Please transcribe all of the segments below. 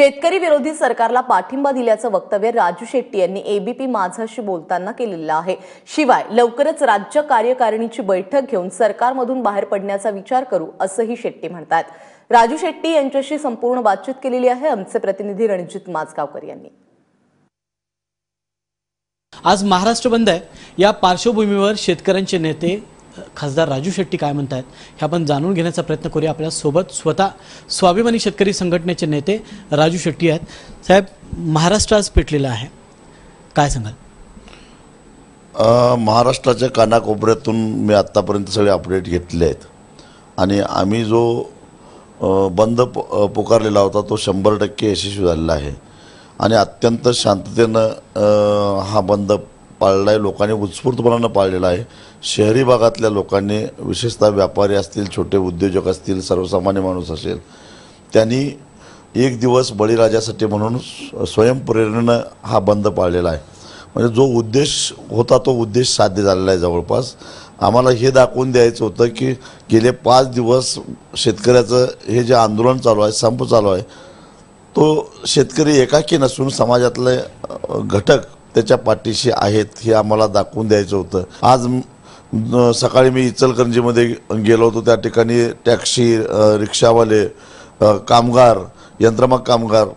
शेतकरी विरोधी सरकारला पाठिंबा दिल्याचं वक्तव्य राजू शेट्टी यांनी एबीपी माझाशी बोलताना केलेलं आहे. शिवाय लवकरच राज्य कार्यकारिणीची बैठक घेऊन सरकारमधून बाहेर पडण्याचा विचार करू असंही शेट्टी म्हणतात. राजू शेट्टी यांच्याशी संपूर्ण बातचीत केलेली आहे. आमचे प्रतिनिधी रणजित माजगावकर यांनी. आज महाराष्ट्र बंद आहे. या पार्श्वभूमीवर शेतकऱ्यांचे नेते खासदार राजू शेट्टी काय म्हणतात हे आपण जाणून घेण्याचा प्रयत्न करूया आपल्यासोबत स्वतः स्वाभिमानी शेतकरी संघटनेचे नेते राजू शेट्टी आहेत. साहेब महाराष्ट्र आज पेटलेला आहे. काय सांगाल? महाराष्ट्राच्या कानाकोपऱ्यातून मी आत्तापर्यंत सगळे अपडेट घेतले आहेत. आणि आम्ही जो बंद पुकारलेला होता तो शंभर टक्के यशस्वी झालेला आहे. आणि अत्यंत शांततेनं हा बंद पाळला आहे लोकांनी उत्स्फूर्तपणानं पाळलेला आहे. शहरी भागातल्या लोकांनी विशेषतः व्यापारी असतील छोटे उद्योजक असतील सर्वसामान्य माणूस असेल त्यांनी एक दिवस बळीराजासाठी म्हणून स्वयंप्रेरणेनं हा बंद पाळलेला आहे. म्हणजे जो उद्देश होता तो उद्देश साध्य झालेला आहे जवळपास. आम्हाला हे दाखवून द्यायचं होतं की गेले पाच दिवस शेतकऱ्याचं हे जे आंदोलन चालू आहे संप चालू आहे तो शेतकरी एकाकी नसून समाजातले घटक त्याच्या पाठीशी आहेत हे आम्हाला दाखवून द्यायचं होतं. आज सकाळी मी इचलकरंजीमध्ये गेलो होतो. त्या ठिकाणी टॅक्सी रिक्षावाले कामगार यंत्रमाग कामगार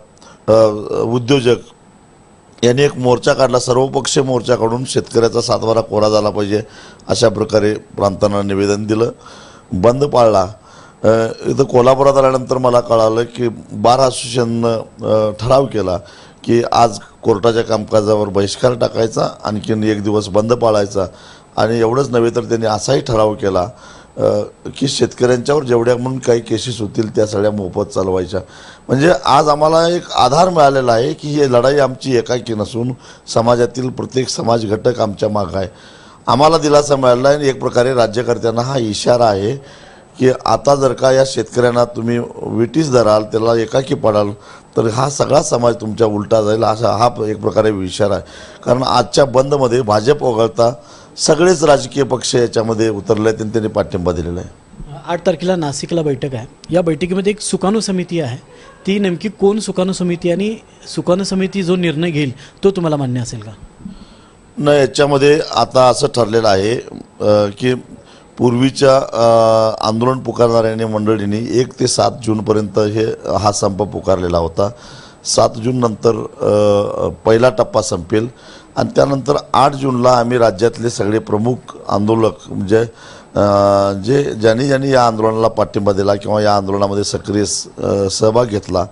उद्योजक यांनी एक मोर्चा काढला. सर्वपक्षीय मोर्चा काढून शेतकऱ्याचा सातवारा कोरा झाला पाहिजे अशा प्रकारे प्रांतांना निवेदन दिलं. बंद पाळला. इथं कोल्हापुरात आल्यानंतर मला कळालं की बार असोसिएशननं ठराव केला की आज कोर्टाच्या कामकाजावर बहिष्कार टाकायचा आणखीन एक दिवस बंद पाळायचा. आणि एवढंच नव्हे तर त्यांनी असाही ठराव केला की शेतकऱ्यांच्यावर जेवढ्या म्हणून काही केसेस होतील त्या सगळ्या मोफत चालवायच्या. म्हणजे आज आम्हाला एक आधार मिळालेला आहे की ही लढाई आमची एकाकी नसून समाजातील प्रत्येक समाज घटक आमच्या मागं आहे. आम्हाला दिलासा मिळाला आहे आणि एक प्रकारे राज्यकर्त्यांना हा इशारा आहे की आता जर का या शेतकऱ्यांना तुम्ही विटीस धराल त्याला एकाकी पडाल तर हा सगळा समाज तुमच्या उलटा जाईल असा हा एक प्रकारे इशारा आहे. कारण आजच्या बंदमध्ये भाजप वगळता सगळेच राजकीय पक्ष याच्यामध्ये उतरले आहेत आणि त्यांनी पाठिंबा दिलेला आहे. आठ तारखेला नाशिकला बैठक आहे. या बैठकीमध्ये एक सुकाणू समिती आहे. ती नेमकी कोण सुकाणू समिती आणि सुकाणू समिती जो निर्णय घेईल तो तुम्हाला मान्य असेल का? न याच्यामध्ये आता असं ठरलेलं आहे की पूर्वीच्या आंदोलन पुकारणाऱ्यांनी मंडळींनी एक ते सात जूनपर्यंत हे हा संप पुकारलेला होता. सात जूननंतर पहिला टप्पा संपेल. आणि त्यानंतर आठ जूनला आम्ही राज्यातले सगळे प्रमुख आंदोलक म्हणजे जे ज्यांनी ज्यांनी या आंदोलनाला पाठिंबा दिला किंवा या आंदोलनामध्ये सक्रिय स- सहभाग घेतला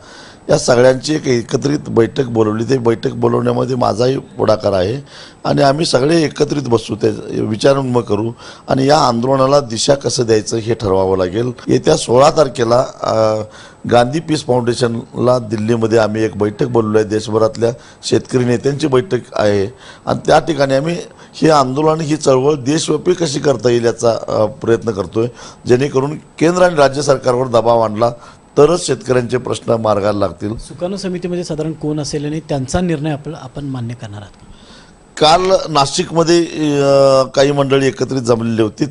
या सगळ्यांची एक एकत्रित बैठक बोलवली. ते बैठक बोलवण्यामध्ये माझाही पुढाकार आहे आणि आम्ही सगळे एकत्रित बसू ते विचारविनिमय करू. आणि या आंदोलनाला दिशा कसं द्यायचं हे ठरवावं लागेल. येत्या सोळा तारखेला गांधी पीस फाउंडेशनला दिल्लीमध्ये आम्ही एक बैठक बोलवली. आहे देशभरातल्या शेतकरी नेत्यांची बैठक आहे. आणि त्या ठिकाणी आम्ही ही आंदोलन ही चळवळ देशव्यापी कशी करता येईल याचा प्रयत्न प्रयत्न करतोय. जेणेकरून केंद्र आणि राज्य सरकारवर दबाव आणला तरच शेतकऱ्यांचे प्रश्न मार्गाला लागतील. सुकाणू समितीमध्ये साधारण कोण असेल आणि त्यांचा निर्णय आपला आपण मान्य करणार आहात? काल नाशिकमध्ये काही मंडळी एकत्रित जमलेली होती.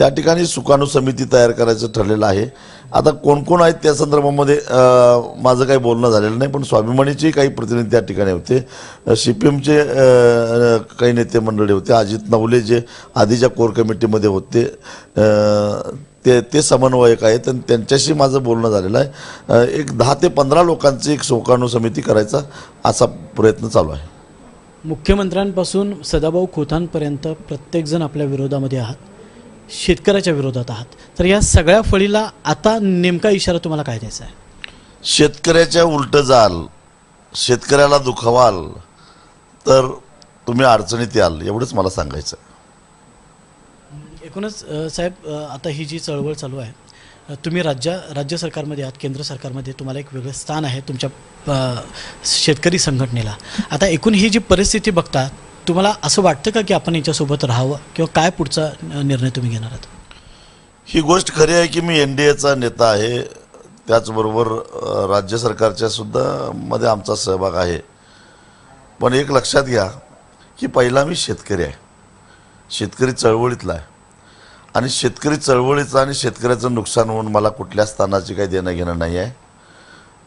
त्या ठिकाणी सुकाणू समिती तयार करायचं ठरलेलं आहे. आता कोण कोण आहेत त्या संदर्भामध्ये माझं काही बोलणं झालेलं नाही पण स्वाभिमानीचे काही प्रतिनिधी त्या ठिकाणी होते. सी पी एमचे काही नेते मंडळी होते. अजित नवले जे आधीच्या कोर कमिटीमध्ये होते. ते ते समन्वयक आहेत आणि त्यांच्याशी माझं बोलणं झालेलं आहे. एक दहा ते पंधरा लोकांची एक सुकाणू समिती करायचा असा प्रयत्न चालू आहे. मुख्यमंत्र्यांपासून सदाभाऊ खोतांपर्यंत प्रत्येकजण आपल्या विरोधामध्ये आहात. शेतकऱ्याच्या विरोधात आहात. तर या सगळ्या फळीला आता नेमका इशारा तुम्हाला काय द्यायचा आहे? शेतकऱ्याच्या उलट जाल शेतकऱ्याला दुखवाल तर तुम्ही अडचणीत याल एवढंच मला सांगायचं. एकूणच अ, साहेब अ, आता ही जी चळवळ चालू आहे अ, तुम्ही राज्य राज्य सरकारमध्ये आहात केंद्र सरकारमध्ये तुम्हाला एक वेगळं स्थान आहे तुमच्या अ, शेतकरी संघटनेला. आता एकूण ही जी परिस्थिती बघता तुम्हाला असं वाटतं का की आपण याच्यासोबत राहावं? किंवा काय पुढचा निर्णय तुम्ही घेणार आहात? ही गोष्ट खरी आहे की मी एन डी एचा नेता आहे. त्याचबरोबर राज्य सरकारच्या सुद्धा मध्ये आमचा सहभाग आहे. पण एक लक्षात घ्या की पहिला मी शेतकरी आहे. शेतकरी चळवळीतला आहे. आणि शेतकरी चळवळीचं आणि शेतकऱ्याचं नुकसान होऊन मला कुठल्या स्थानाची काही देणं घेणं नाही आहे.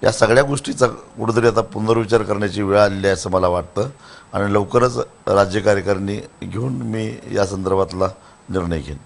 या सगळ्या गोष्टीचा कुठेतरी आता पुनर्विचार करण्याची वेळ आलेली आहे असं मला वाटतं. आणि लवकरच राज्य कार्यकारिणी घेऊन मी या संदर्भातला निर्णय घेईन.